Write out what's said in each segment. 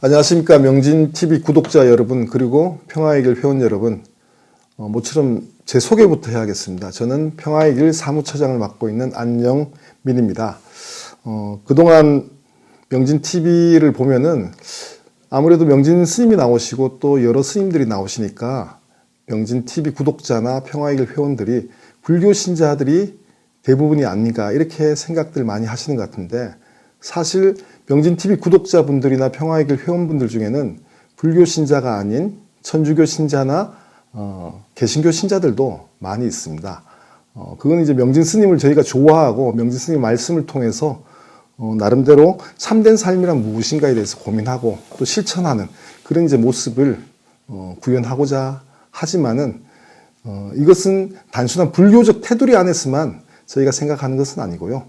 안녕하십니까 명진 TV 구독자 여러분 그리고 평화의 길 회원 여러분 어, 모처럼 제 소개부터 해야겠습니다. 저는 평화의 길 사무처장을 맡고 있는 안영민입니다. 어, 그동안 명진 TV를 보면은 아무래도 명진 스님이 나오시고 또 여러 스님들이 나오시니까 명진 TV 구독자나 평화의 길 회원들이 불교 신자들이 대부분이 아닌가 이렇게 생각들 많이 하시는 것 같은데 사실 명진 TV 구독자분들이나 평화의 길 회원분들 중에는 불교 신자가 아닌 천주교 신자나 어, 개신교 신자들도 많이 있습니다. 어, 그건 이제 명진 스님을 저희가 좋아하고 명진 스님 말씀을 통해서 어, 나름대로 참된 삶이란 무엇인가에 대해서 고민하고 또 실천하는 그런 이제 모습을 어, 구현하고자 하지만은 어, 이것은 단순한 불교적 테두리 안에서만 저희가 생각하는 것은 아니고요.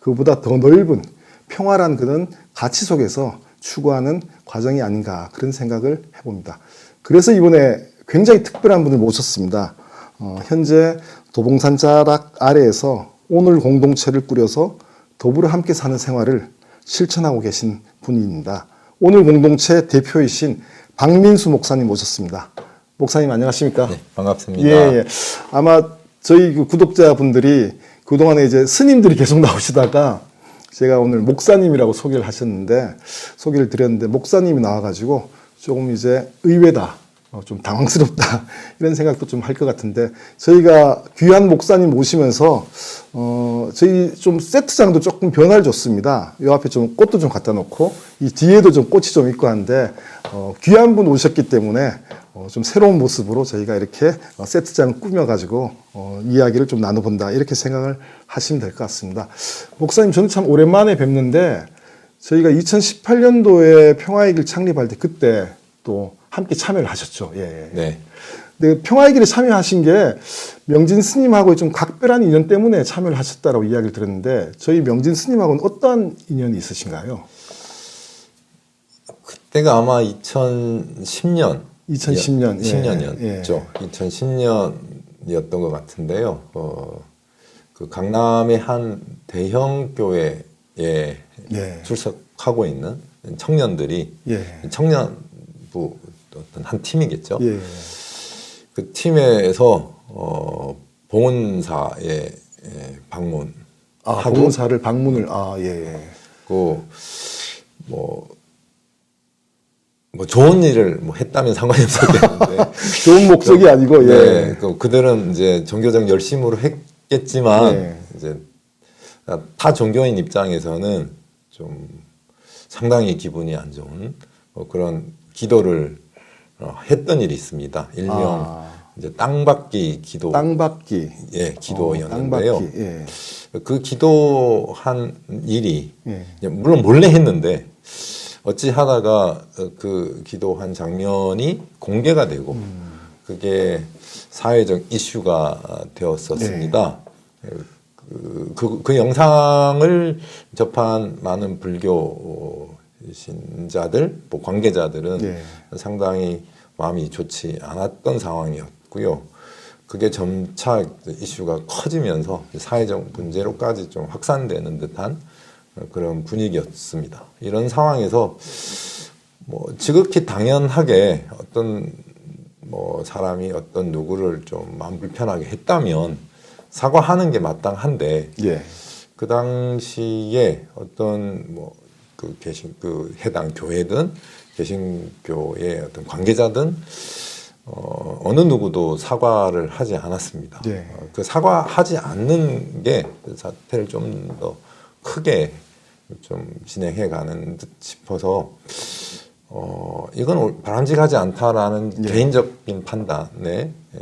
그보다 더 넓은 평화란 그런 가치 속에서 추구하는 과정이 아닌가 그런 생각을 해봅니다. 그래서 이번에 굉장히 특별한 분을 모셨습니다. 어, 현재 도봉산 자락 아래에서 오늘 공동체를 꾸려서 더불어 함께 사는 생활을 실천하고 계신 분입니다. 오늘 공동체 대표이신 박민수 목사님 모셨습니다. 목사님 안녕하십니까? 네, 반갑습니다. 예, 예. 아마 저희 그 구독자분들이 그동안에 이제 스님들이 계속 나오시다가 제가 오늘 목사님이라고 소개를 하셨는데 소개를 드렸는데 목사님이 나와가지고 조금 이제 의외다. 어, 좀 당황스럽다 이런 생각도 좀 할 것 같은데 저희가 귀한 목사님 모시면서 어 저희 좀 세트장도 조금 변화를 줬습니다. 요 앞에 좀 꽃도 좀 갖다 놓고 이 뒤에도 좀 꽃이 좀 있고 한데 어 귀한 분 오셨기 때문에 어, 좀 새로운 모습으로 저희가 이렇게 어, 세트장을 꾸며가지고 어, 이야기를 좀 나눠본다 이렇게 생각을 하시면 될 것 같습니다. 목사님 저는 참 오랜만에 뵙는데 저희가 2018년도에 평화의 길 창립할 때 그때 또 함께 참여를 하셨죠. 예. 예. 네. 근데 평화의 길에 참여하신 게 명진 스님하고 좀 각별한 인연 때문에 참여를 하셨다라고 이야기를 들었는데 저희 명진 스님하고는 어떠한 인연이 있으신가요? 그때가 아마 2010년. 2010년, 예, 10년이었죠. 2010년이었던 것 같은데요. 어, 그 강남의 한 대형 교회에 예. 출석하고 있는 청년들이 예. 청년부 어떤 한 팀이겠죠. 예. 그 팀에서 어, 봉은사에 예, 방문. 아, 하고 봉사를 방문을 아, 예. 예. 그, 뭐, 뭐 좋은 일을 뭐 했다면 상관이 없었겠는데. 좋은 목적이 아니고 예. 네, 그, 그들은 이제 종교적 열심으로 했겠지만, 네. 이제 타 종교인 입장에서는 좀 상당히 기분이 안 좋은 뭐 그런 기도를 어, 했던 일이 있습니다. 일명 아. 이제 땅받기 기도. 땅받기. 예, 어, 기도였는데요. 땅받기. 예. 그 기도한 일이 예. 물론 몰래 했는데 어찌 하다가 어, 그 기도한 장면이 공개가 되고 음. 그게 사회적 이슈가 되었었습니다. 네. 그, 그, 그 영상을 접한 많은 불교 신자들, 뭐 관계자들은 예. 상당히 마음이 좋지 않았던 상황이었고요. 그게 점차 이슈가 커지면서 사회적 문제로까지 좀 확산되는 듯한 그런 분위기였습니다. 이런 상황에서 뭐 지극히 당연하게 어떤 뭐 사람이 어떤 누구를 좀 마음 불편하게 했다면 사과하는 게 마땅한데 예. 그 당시에 어떤 뭐 그 개신 그 해당 교회든 개신교의 어떤 관계자든 어, 어느 누구도 사과를 하지 않았습니다. 예. 어, 그 사과하지 않는 게그 사태를 좀 더 크게 좀 진행해 가는 듯 싶어서 어, 이건 바람직하지 않다라는 예. 개인적인 판단에 예,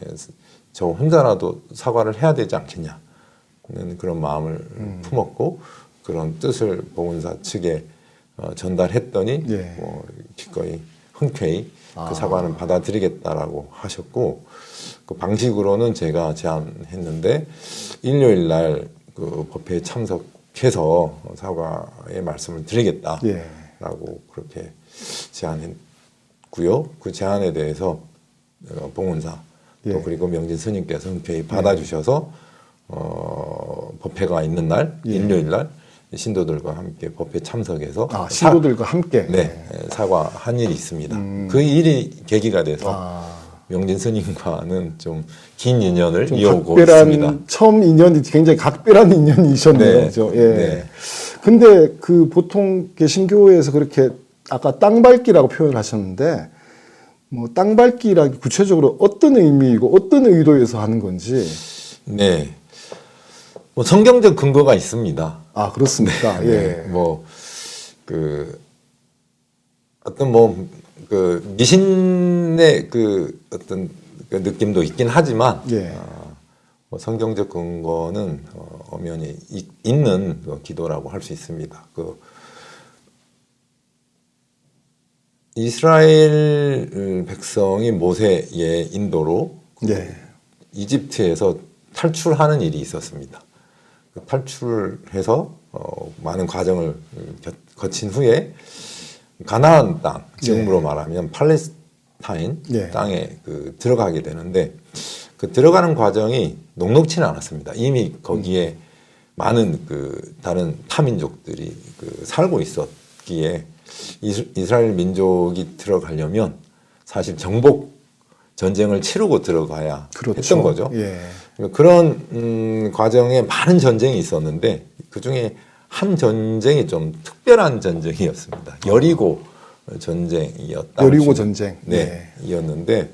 저 혼자라도 사과를 해야 되지 않겠냐는 그런 마음을 음. 품었고 그런 뜻을 보건사 측에 어, 전달했더니 예. 뭐 기꺼이 흔쾌히 아. 그 사과는 받아들이겠다라고 하셨고 그 방식으로는 제가 제안했는데 일요일 날 그 법회에 참석해서 사과의 말씀을 드리겠다라고 예. 그렇게 제안했고요. 그 제안에 대해서 어, 봉은사 예. 또 그리고 명진 스님께서 흔쾌히 받아주셔서 어, 법회가 있는 날 예. 일요일 날 신도들과 함께 법회 참석해서 아, 신도들과 함께. 네, 사과한 일이 있습니다. 그 일이 계기가 돼서 음. 아, 명진 스님과는 좀 긴 인연을 좀 이어오고 각별한 있습니다. 처음 인연이 굉장히 각별한 인연이셨네요. 네, 그죠? 예. 네. 근데 그 보통 개신교에서 그렇게 아까 땅밟기라고 표현을 하셨는데 뭐 땅밟기라 구체적으로 어떤 의미이고 어떤 의도에서 하는 건지 네. 뭐 성경적 근거가 있습니다. 아 그렇습니까? 네. 예. 뭐, 그, 어떤 뭐, 그, 미신의 그 어떤 그 느낌도 있긴 하지만, 예. 어, 뭐 성경적 근거는 어, 엄연히 이- 있는 그 기도라고 할 수 있습니다. 그, 이스라엘 백성이 모세의 인도로 예. 이집트에서 탈출하는 일이 있었습니다. 그 탈출해서 어, 많은 과정을 겨- 거친 후에 가나안 땅, 지금으로 말하면 팔레스타인 예. 땅에 그 들어가게 되는데 그 들어가는 과정이 녹록치는 않았습니다. 이미 거기에 많은 그 다른 타민족들이 그 살고 있었기에 이스- 이스라엘 민족이 들어가려면 사실 정복 전쟁을 치르고 들어가야 그렇죠. 했던 거죠. 예. 그런 음, 과정에 많은 전쟁이 있었는데 그 중에 한 전쟁이 좀 특별한 전쟁이었습니다. 여리고 전쟁이었다. 여리고 전쟁. 네, 이었는데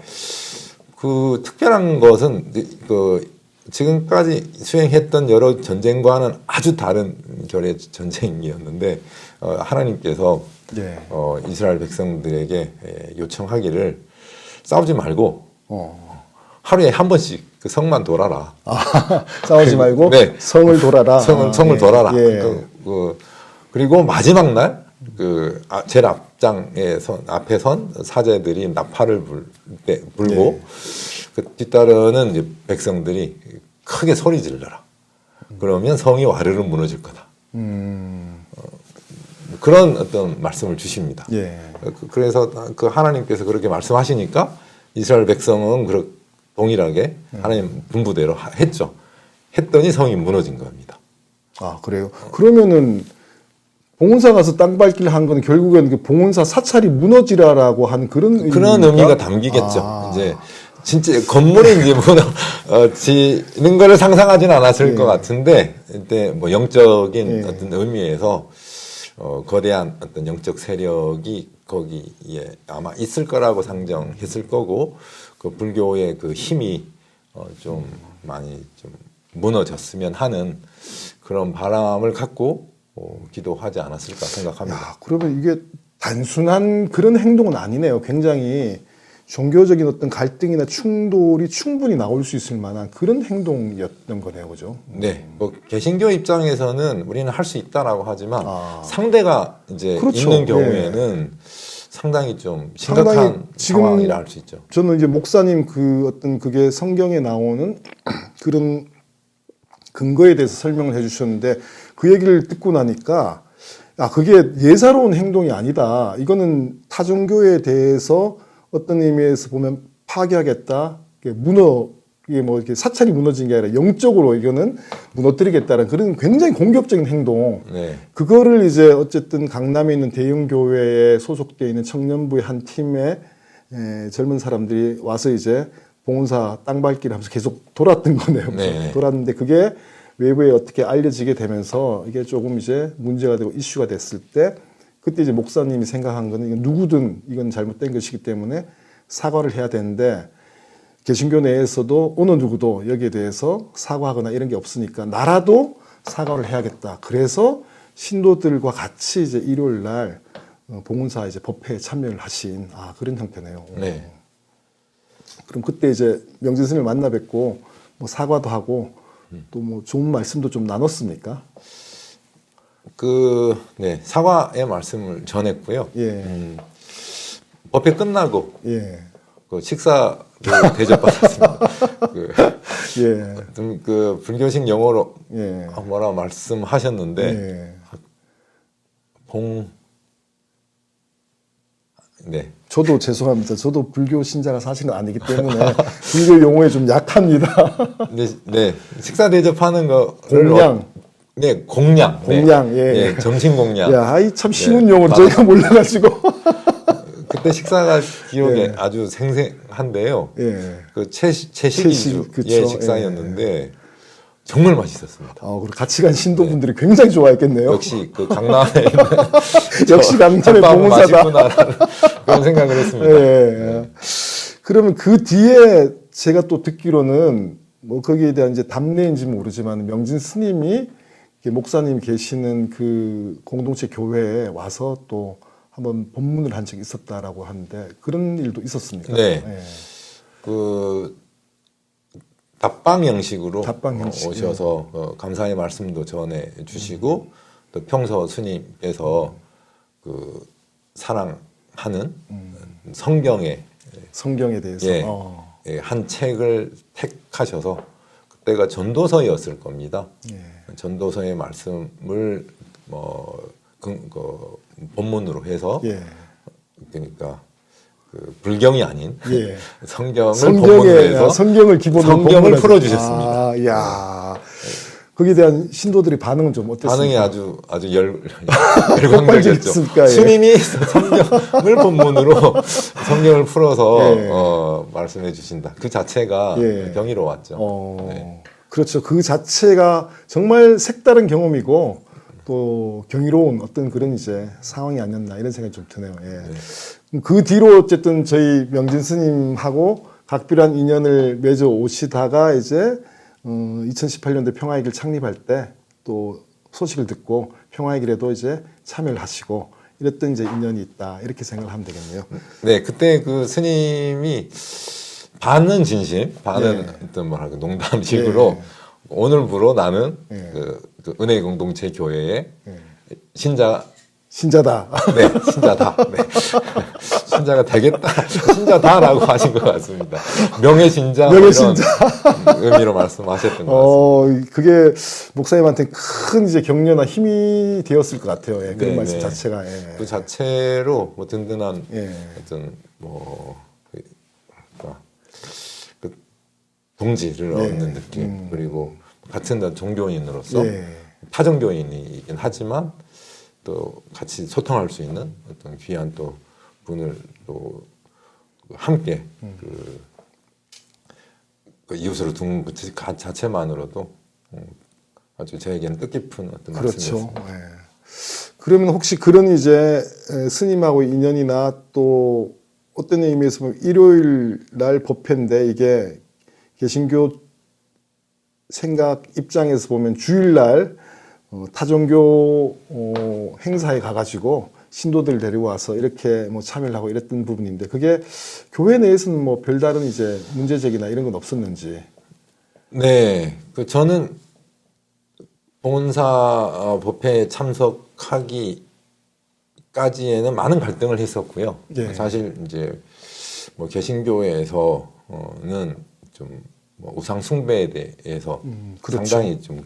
그 특별한 것은 그 지금까지 수행했던 여러 전쟁과는 아주 다른 결의 전쟁이었는데 어, 하나님께서 예. 어, 이스라엘 백성들에게 에, 요청하기를 싸우지 말고 어. 하루에 한 번씩 그 성만 돌아라. 아, 싸우지 말고 네. 성을 돌아라. 성을, 아, 성을 예. 돌아라. 예. 그, 그, 그리고 마지막 날, 그, 아, 제일 앞장에 선, 앞에 선 사제들이 나팔을 불, 때, 불고, 예. 그 뒤따르는 이제 백성들이 크게 소리 질러라. 그러면 성이 와르르 무너질 거다. 음. 그런 어떤 말씀을 주십니다. 예. 그- 그래서 그 하나님께서 그렇게 말씀하시니까 이스라엘 백성은 그렇 동일하게 하나님 분부대로 하- 했죠. 했더니 성이 무너진 겁니다. 아 그래요. 그러면은 봉은사 가서 땅 밟기를 한 건 결국엔 그 봉은사 사찰이 무너지라라고 하는 그런 그런 의미입니까? 의미가 담기겠죠. 아. 이제 진짜 건물이 이제 무너지는 거를 상상하지는 않았을 예. 것 같은데, 이때 뭐 영적인 예. 어떤 의미에서 어, 거대한 어떤 영적 세력이 거기에 아마 있을 거라고 상정했을 거고, 그 불교의 그 힘이 어, 좀 많이 좀 무너졌으면 하는 그런 바람을 갖고 어, 기도하지 않았을까 생각합니다. 야, 그러면 이게 단순한 그런 행동은 아니네요. 굉장히 종교적인 어떤 갈등이나 충돌이 충분히 나올 수 있을 만한 그런 행동이었던 거네요, 그죠? 네, 뭐 개신교 입장에서는 우리는 할 수 있다라고 하지만 아. 상대가 이제 그렇죠. 있는 경우에는 상당히 좀 상당히 심각한 지금 상황이라 할 수 있죠. 저는 이제 목사님 그 어떤 그게 성경에 나오는 그런 근거에 대해서 설명을 해주셨는데 그 얘기를 듣고 나니까 아 그게 예사로운 행동이 아니다. 이거는 타종교에 대해서 어떤 의미에서 보면 파괴하겠다, 무너 이게 뭐 이렇게 사찰이 무너진 게 아니라 영적으로 이거는 무너뜨리겠다는 그런 굉장히 공격적인 행동. 네, 그거를 이제 어쨌든 강남에 있는 대형 교회에 소속되어 있는 청년부의 한 팀에 에, 젊은 사람들이 와서 이제 봉사 땅밟기를 하면서 계속 돌았던 거네요. 네. 돌았는데 그게 외부에 어떻게 알려지게 되면서 이게 조금 이제 문제가 되고 이슈가 됐을 때 그때 이제 목사님이 생각한 거는 이건 누구든 이건 잘못된 것이기 때문에 사과를 해야 되는데 개신교 내에서도 어느 누구도 여기에 대해서 사과하거나 이런 게 없으니까 나라도 사과를 해야겠다. 그래서 신도들과 같이 이제 일요일 날 어, 봉은사 이제 법회에 참여를 하신 아 그런 형태네요. 네. 그럼 그때 이제 명진 스님을 만나 뵙고 뭐 사과도 하고 또 뭐 좋은 말씀도 좀 나눴습니까? 그 네, 사과의 말씀을 전했고요. 예. 음, 법회 끝나고 예. 그 식사를 대접받았습니다. 그, 예. 좀 그 불교식 용어로 예. 아, 뭐라 말씀하셨는데 예. 봉 네. 저도 죄송합니다. 저도 불교 신자가 사실은 아니기 때문에 불교 용어에 좀 약합니다. 네, 네. 식사 대접하는 거 공양. 네, 공양. 네. 공양, 예. 예, 점심 공양. 야, 아이 참 쉬운 네, 용어를. 저희가 몰라가지고. 그때 식사가 기억에 예. 아주 생생한데요. 예. 그 채식 채식이 채식, 그쵸. 예, 식사였는데 정말 맛있었습니다. 어, 그리고 같이 간 신도분들이 굉장히 좋아했겠네요. 네. 역시 그 강남에 역시 강남의 봉사다. 그런 생각을 했습니다. 예, 예. 그러면 그 뒤에 제가 또 듣기로는 뭐 거기에 대한 이제 답례인지 모르지만 명진 스님이 목사님 계시는 그 공동체 교회에 와서 또 한번 법문을 한 적이 있었다라고 하는데 그런 일도 있었습니까? 네. 예. 그 답방 형식으로 답방 어, 형식, 오셔서 어, 감사의 말씀도 전해 주시고 또 평소 스님께서 그 사랑하는 성경의 성경에 대해서. 예, 어. 예, 한 책을 택하셔서 그때가 전도서였을 겁니다. 예. 전도서의 말씀을 뭐 그, 그 본문으로 해서 예. 그러니까 그 불경이 아닌 예. 성경을 본문으로 성경에 해서 성경을 기본으로 성경을 본문을 풀어 주셨습니다. 아, 야. 거기에 대한 신도들의 반응은 좀 어땠습니까? 반응이 아주 아주 열 열광적이었죠. 예. 스님이 성경을 본문으로 성경을 풀어서 예. 어, 말씀해 주신다. 그 자체가 예. 경이로웠죠. 어, 네. 그렇죠. 그 자체가 정말 색다른 경험이고 또 경이로운 어떤 그런 이제 상황이 아니었나 이런 생각이 좀 드네요. 예. 네. 그 뒤로 어쨌든 저희 명진 스님하고 각별한 인연을 맺어 오시다가 이제 어, 2018년도 평화의 길 창립할 때 또 소식을 듣고 평화의 길에도 이제 참여를 하시고 이랬던 이제 인연이 있다 이렇게 생각을 하면 되겠네요. 네, 그때 그 스님이 반은 진심, 반은 예. 어떤 뭐랄까 농담식으로 예. 오늘부로 나는 예. 그, 그 은혜 공동체 교회의 예. 신자 신자다. 네, 신자다. 네. 신자가 되겠다. 신자다라고 하신 것 같습니다. 명예 신자. 뭐 명예 신자. 이런 의미로 말씀하셨던 것 같습니다. 어, 그게 목사님한테 큰 이제 격려나 힘이 되었을 것 같아요. 예, 그런 네, 말씀 네. 자체가. 예. 그 자체로 뭐 든든한 예. 어떤 뭐 그, 그 동지를 예. 얻는 느낌 음. 그리고 같은 종교인으로서 예. 타종교인이긴 하지만 또 같이 소통할 수 있는 어떤 귀한 또 분을 또 함께 음. 그, 그 이웃으로 둔 그 자- 자체만으로도 음, 아주 저에게는 뜻깊은 어떤 그렇죠. 말씀이었습니다. 예. 그러면 혹시 그런 이제 에, 스님하고 인연이나 또 어떤 의미에서 보면 일요일 날 법회인데 이게 개신교 생각 입장에서 보면 주일날 어, 타종교 어, 행사에 가가지고 신도들 데리고 와서 이렇게 뭐 참여를 하고 이랬던 부분인데 그게 교회 내에서는 뭐 별다른 이제 문제제기나 이런 건 없었는지. 네, 그 저는 봉은사 어, 법회에 참석하기까지에는 많은 갈등을 했었고요. 예. 사실 이제 뭐 개신교에서는 좀 뭐 우상 숭배에 대해서 음, 그렇죠. 상당히 좀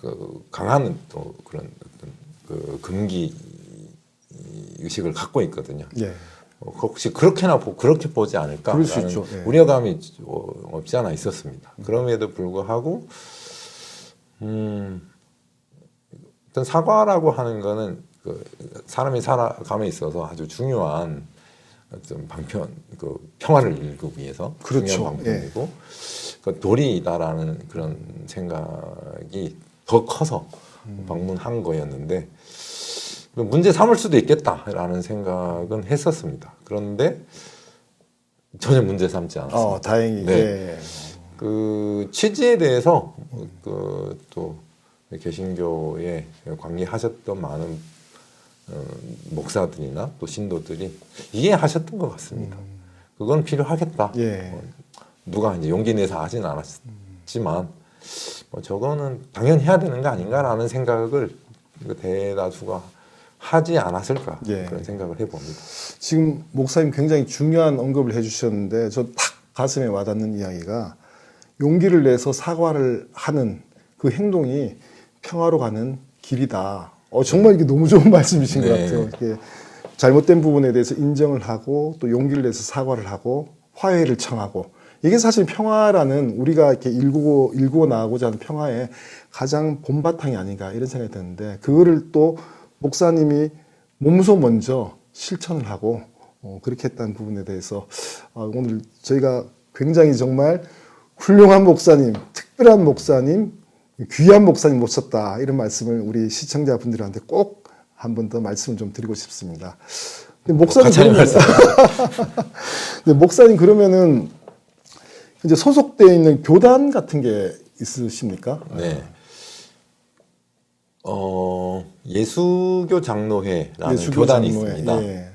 그, 강한 또 그런 어떤 그 금기 의식을 갖고 있거든요. 예. 어, 혹시 그렇게나 보, 그렇게 보지 않을까? 그럴 수 있죠. 예. 우려감이 어, 없지 않아 있었습니다. 그럼에도 불구하고 음, 어떤 사과라고 하는 거는 그 사람이 살아감에 있어서 아주 중요한 어떤 방편, 그 평화를 이루기 위해서 그렇죠. 중요한 방편이고 그 도리이다라는 그런 생각이 더 커서 음. 방문한 거였는데 그 문제 삼을 수도 있겠다라는 생각은 했었습니다. 그런데 전혀 문제 삼지 않았습니다. 어, 다행히. 네. 예. 그 취지에 대해서 그 또 개신교에 관계하셨던 많은 어, 목사들이나 또 신도들이 이해하셨던 것 같습니다. 그건 필요하겠다. 음. 예. 어, 누가 이제 용기 내서 하진 않았지만 뭐 저거는 당연히 해야 되는 거 아닌가라는 생각을 그 대다수가 하지 않았을까 예. 그런 생각을 해봅니다. 지금 목사님 굉장히 중요한 언급을 해주셨는데 저 탁 가슴에 와닿는 이야기가 용기를 내서 사과를 하는 그 행동이 평화로 가는 길이다. 어, 정말 이게 너무 좋은 말씀이신 것 네. 같아요. 이게 잘못된 부분에 대해서 인정을 하고 또 용기를 내서 사과를 하고 화해를 청하고 이게 사실 평화라는 우리가 이렇게 일구고 일구고 나가고자 하는 평화의 가장 본바탕이 아닌가 이런 생각이 드는데 그거를 또 목사님이 몸소 먼저 실천을 하고 어, 그렇게 했다는 부분에 대해서 아, 오늘 저희가 굉장히 정말 훌륭한 목사님, 특별한 목사님, 귀한 목사님 모셨다 이런 말씀을 우리 시청자분들한테 꼭 한 번 더 말씀을 좀 드리고 싶습니다. 목사님 그러면- 목사님 그러면은 이제 소속되어 있는 교단 같은 게 있으십니까? 네. 어, 예수교 장로회라는 예수교 교단이 장로회. 있습니다. 예.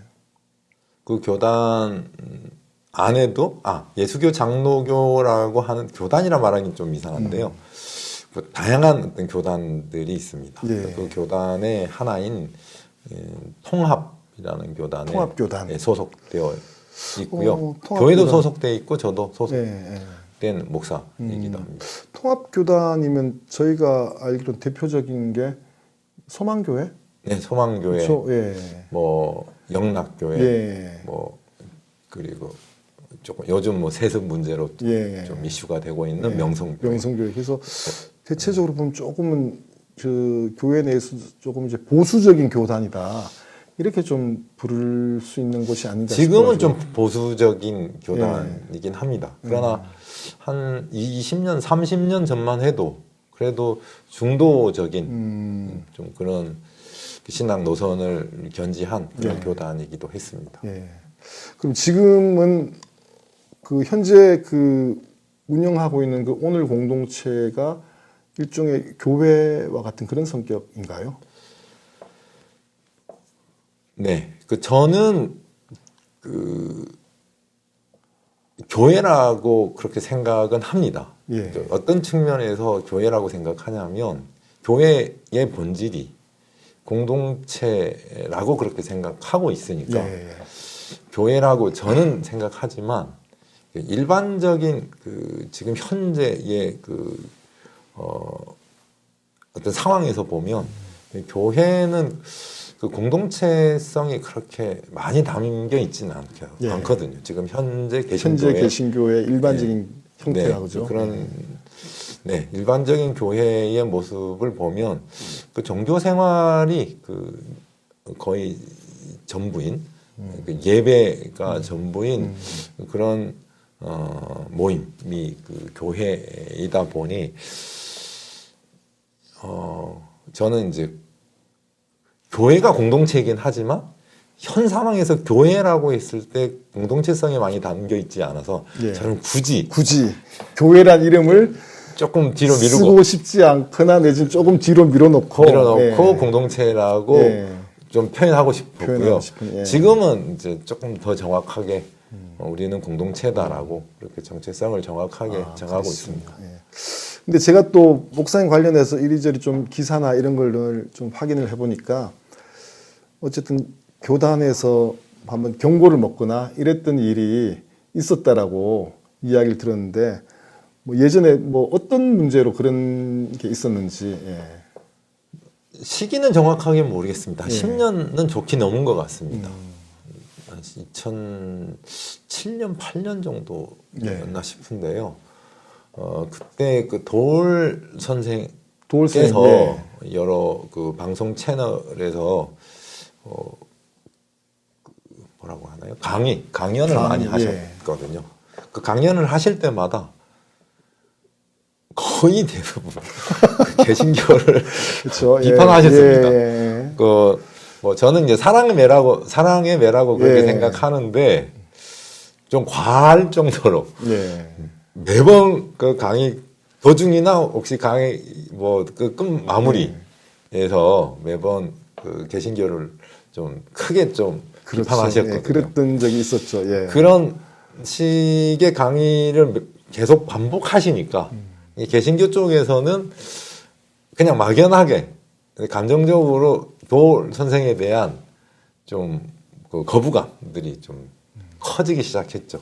그 교단 안에도 아 예수교 장로교라고 하는 교단이라 말하기 좀 이상한데요. 그 다양한 어떤 교단들이 있습니다. 예. 그 교단의 하나인 예, 통합이라는 교단에 통합 교단. 예, 소속되어 있고요. 어, 통합교단. 교회도 소속되어 있고 저도 소속된 예, 예. 목사이기도 합니다. 통합교단이면 저희가 알기로 대표적인 게 소망교회? 네, 소망교회, 그쵸? 예. 뭐 영락교회, 예. 뭐 그리고 조금 요즘 뭐 세습 문제로 예. 좀 이슈가 되고 있는 예. 명성교회. 명성교회. 그래서 대체적으로 보면 조금은 그 교회 내에서 조금 이제 보수적인 교단이다. 이렇게 좀 부를 수 있는 곳이 아닌가 지금은. 좀 보수적인 교단이긴 합니다. 그러나 한 20년, 30년 전만 해도 그래도 중도적인 음, 좀 그런 신앙 노선을 견지한 그런 예. 교단이기도 했습니다. 예. 그럼 지금은 그 현재 그 운영하고 있는 그 오늘 공동체가 일종의 교회와 같은 그런 성격인가요? 네, 그 저는 그 교회라고 그렇게 생각은 합니다. 예. 그 어떤 측면에서 교회라고 생각하냐면 교회의 본질이 공동체라고 그렇게 생각하고 있으니까 예. 교회라고 저는 생각하지만 그 일반적인 그 지금 현재의 그 어, 어떤 상황에서 보면 교회는 그 공동체성이 그렇게 많이 담겨 있지는 않게, 예. 않거든요. 지금 현재 현재 개신교회 개신교의 일반적인 형태가 네, 그죠? 그런 네 일반적인 교회의 모습을 보면 그 종교 생활이 그 거의 전부인 음. 그 예배가 전부인 그런 어, 모임이 그 교회이다 보니 어 저는 이제 교회가 공동체이긴 하지만 현 상황에서 교회라고 했을 때 공동체성이 많이 담겨 있지 않아서 예. 저는 굳이 굳이 교회란 이름을 조금 뒤로 미루고 쓰고 싶지 않거나 내지는 조금 뒤로 밀어놓고 밀어넣고 예. 공동체라고 예. 좀 표현하고 싶었고요. 예. 지금은 이제 조금 더 정확하게 어, 우리는 공동체다라고 그렇게 정체성을 정확하게 아, 정하고 그렇습니다. 있습니다. 예. 근데 제가 또 목사님 관련해서 이리저리 좀 기사나 이런 걸 좀 확인을 해보니까 어쨌든 교단에서 한번 경고를 먹거나 이랬던 일이 있었다라고 이야기를 들었는데 뭐 예전에 뭐 어떤 문제로 그런 게 있었는지 예. 시기는 정확하게 모르겠습니다. 한 예. 10년은 좋게 넘은 것 같습니다. 음. 한 2007년, 8년 정도였나 예. 싶은데요. 어, 그때 그돌 선생 도울쌤 께서 예. 여러 그 방송 채널에서 어, 그 뭐라고 하나요? 강의 강연을 강의, 많이 예. 하셨거든요. 그 강연을 하실 때마다 거의 대부분 그 개신교를. 예. 비판하셨습니다. 예, 예. 그 뭐 저는 이제 사랑의 매라고 사랑의 매라고 그렇게 예. 생각하는데 좀 과할 정도로 예. 매번 그 강의 도중이나 혹시 강의 뭐그 끝 마무리에서 매번 그 개신교를 좀 크게 좀 그렇죠. 비판하셨거든요. 예, 그랬던 적이 있었죠. 예. 그런 식의 강의를 계속 반복하시니까 이 개신교 쪽에서는 그냥 막연하게 감정적으로 도 선생에 대한 좀 그 거부감들이 좀 커지기 시작했죠.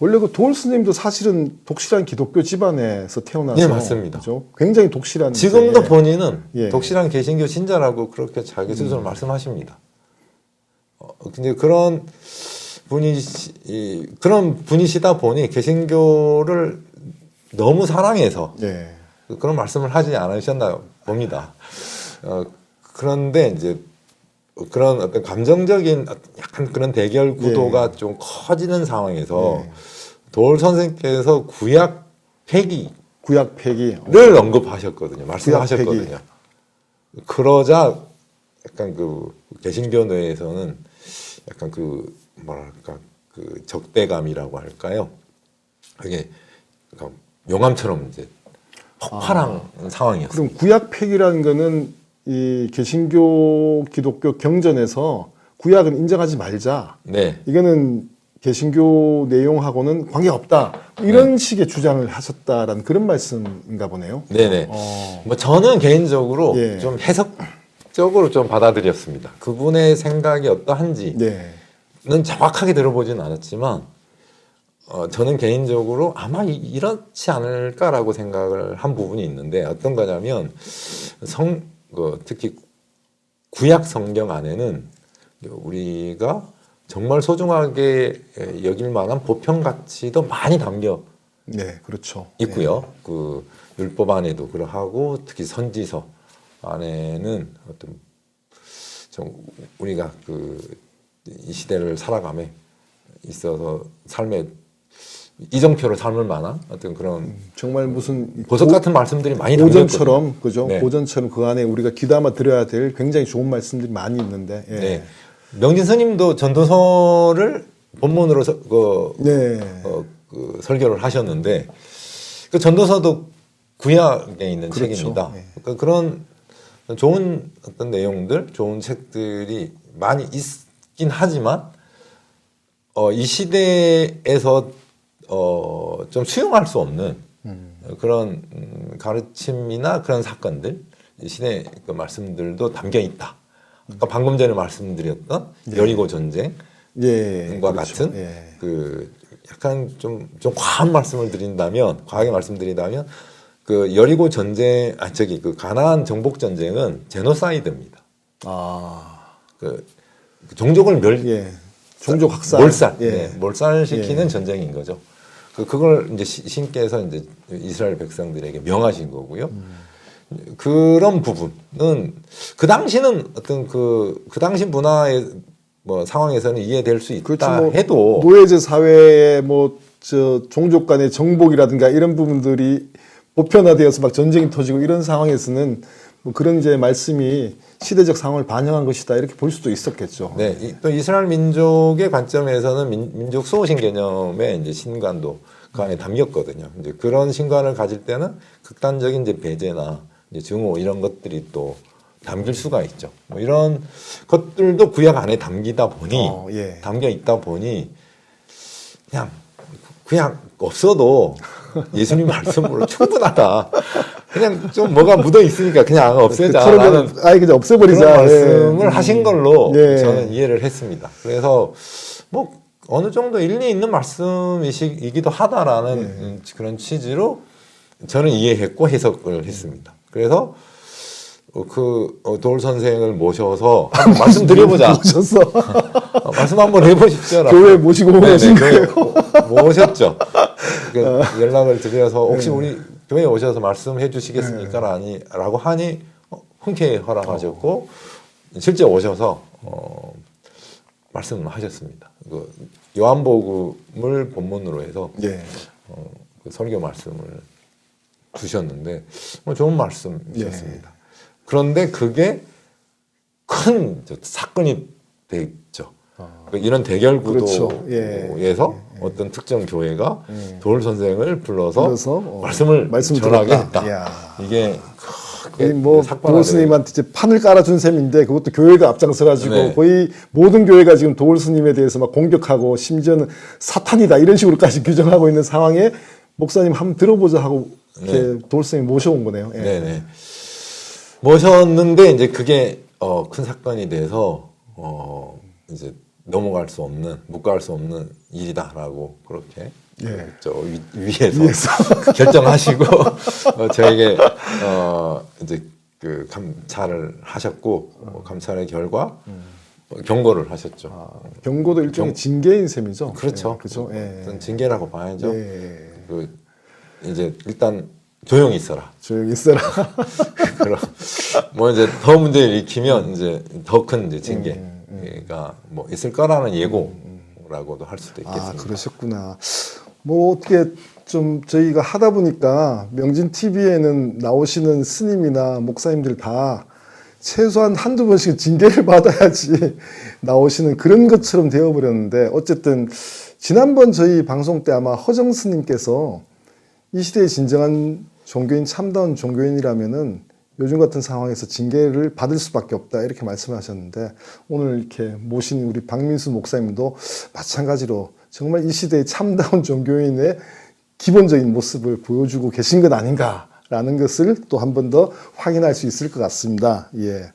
원래 그 도울 스님도 사실은 독실한 기독교 집안에서 태어나서 네, 맞습니다. 그죠? 굉장히 독실한 지금도 예. 본인은 예. 독실한 개신교 신자라고 그렇게 자기 스스로 말씀하십니다. 어, 근데 그런 분이 이, 그런 분이시다 보니 개신교를 너무 사랑해서 예. 그런 말씀을 하지 않으셨나 봅니다. 어, 그런데 이제 그런 어떤 감정적인 약간 그런 대결 구도가 좀 커지는 상황에서 예. 도올 선생께서 구약 폐기를 구약 폐기. 언급하셨거든요. 말씀하셨거든요. 그러자 약간 그 개신교 내에서는 약간 그 뭐랄까 그 적대감이라고 할까요? 그게 그러니까 용암처럼 이제 폭발한 상황이었어요. 그럼 구약 폐기라는 거는 이 개신교 기독교 경전에서 구약은 인정하지 말자. 네. 이거는 개신교 내용하고는 관계가 없다. 이런 식의 주장을 하셨다라는 그런 말씀인가 보네요. 네네. 어. 뭐 저는 개인적으로 예. 좀 해석적으로 좀 받아들였습니다. 그분의 생각이 어떠한지는 네. 정확하게 들어보진 않았지만 어, 저는 개인적으로 아마 이, 이렇지 않을까라고 생각을 한 부분이 있는데 어떤 거냐면 성, 그, 특히 구약 성경 안에는 우리가 정말 소중하게 여길 만한 보편 가치도 많이 담겨 네, 그렇죠. 있고요. 그 율법 안에도 그러하고 특히 선지서 안에는 어떤 좀 우리가 그 이 시대를 살아감에 있어서 삶의 이정표로 삶을 만한 어떤 그런 정말 무슨 보석 같은 말씀들이 많이 담겨 고전처럼 그죠? 네. 고전처럼 그 안에 우리가 귀담아 들어야 될 굉장히 좋은 말씀들이 많이 있는데. 예. 네. 명진 스님도 전도서를 본문으로 서, 그, 네. 어, 그 설교를 하셨는데 그 전도서도 구약에 있는 그렇죠. 책입니다. 네. 그러니까 그런 좋은 어떤 내용들, 좋은 책들이 많이 있긴 하지만 어, 이 시대에서 어, 좀 수용할 수 없는 그런 음, 가르침이나 그런 사건들, 이 시대 그 말씀들도 담겨 있다. 아까 방금 전에 말씀드렸던 여리고 전쟁, 예. 과 그렇죠. 같은 예. 그 약간 좀 좀 과한 말씀을 드린다면 과하게 말씀드린다면 그 여리고 전쟁 아 저기 그 가나안 정복 전쟁은 제노사이드입니다. 아. 그, 그 종족을 멸 예. 종족 학살. 몰살 예. 네, 몰살시키는 예. 전쟁인 거죠. 그 그걸 이제 시- 신께서 이제 이스라엘 백성들에게 명하신 거고요. 음. 그런 부분은 그 당시는 어떤 그 그 당시 문화의 뭐 상황에서는 이해될 수 있다 그렇죠. 뭐 해도 노예제 사회의 뭐저 종족 간의 정복이라든가 이런 부분들이 보편화되어서 막 전쟁이 터지고 이런 상황에서는 뭐 그런 이제 말씀이 시대적 상황을 반영한 것이다 이렇게 볼 수도 있었겠죠. 네, 이- 또 이스라엘 민족의 관점에서는 민, 족 수호신 개념의 이제 신관도 그 안에 담겼거든요. 이제 그런 신관을 가질 때는 극단적인 이제 배제나 증오 이런 것들이 또 담길 수가 있죠. 뭐 이런 것들도 구약 안에 담기다 보니 어, 예. 담겨 있다 보니 그냥 그냥 없어도 예수님 말씀으로 충분하다. 그냥 좀 뭐가 묻어 있으니까 그냥 없애자라는 그러면 아예 그냥 없애버리자. 그런 예. 말씀을 음. 하신 걸로 예. 저는 이해를 했습니다. 그래서 뭐 어느 정도 일리 있는 말씀이기도 하다라는 예. 음, 그런 취지로 저는 이해했고 해석을 했습니다. 그래서 어, 그 어, 선생을 모셔서 한번 말씀드려보자. 모셨어. 어, 말씀 한번 해보십시오. 교회 모시고 네네, 오신 교회 모- 모셨죠. 그 연락을 드려서 혹시 우리 교회에 오셔서 말씀해 주시겠습니까? 라니, 라고 하니 어, 흔쾌히 허락하셨고 실제 오셔서 어, 말씀하셨습니다. 그 요한복음을 본문으로 해서 예. 어, 그 설교 말씀을 주셨는데 뭐 좋은 말씀이셨습니다. 그런데 그게 큰저 사건이 됐죠. 그 이런 대결 그렇죠. 구도에서 예. 어떤 특정 교회가 도울 선생을 불러서, 불러서, 어, 말씀을, 말씀을 전하게. 했다. 이게 거의 뭐 삭발하게 도울 스님한테 이제 판을 깔아준 셈인데 그것도 교회가 앞장서가지고 네. 거의 모든 교회가 지금 도울 스님에 대해서 막 공격하고 심지어는 사탄이다 이런 식으로까지 규정하고 있는 상황에 목사님 한번 들어보자 하고 이렇게 도울 스님 모셔온 거네요. 예. 네네. 모셨는데 이제 그게 어, 큰 사건이 돼서 어, 이제 넘어갈 수 없는 묵과할 수 없는 일이다라고 그렇게 예. 저 위, 위에서, 결정하시고 어, 저에게 어, 이제 그 감찰을 하셨고 어, 감찰의 결과 어, 경고를 하셨죠. 아, 경고도 일종의 징계인 셈이죠. 그렇죠. 예, 그렇죠. 예. 징계라고 봐야죠. 예. 그 이제 일단 조용히 있어라. 조용히 있어라. 그럼 뭐 이제 더 문제를 일으키면 이제 더 큰 이제 징계가 뭐 있을 거라는 예고라고도 할 수도 아, 있겠습니다. 그러셨구나. 뭐 어떻게 좀 저희가 하다 보니까 명진 TV에는 나오시는 스님이나 목사님들 다 최소한 한두 번씩 징계를 받아야지 나오시는 그런 것처럼 되어버렸는데 어쨌든 지난번 저희 방송 때 아마 허정 스님께서 이 시대의 진정한 종교인 참다운 종교인이라면은 요즘 같은 상황에서 징계를 받을 수밖에 없다 이렇게 말씀하셨는데 오늘 이렇게 모신 우리 박민수 목사님도 마찬가지로 정말 이 시대의 참다운 종교인의 기본적인 모습을 보여주고 계신 것 아닌가라는 것을 또 한 번 더 확인할 수 있을 것 같습니다. 예.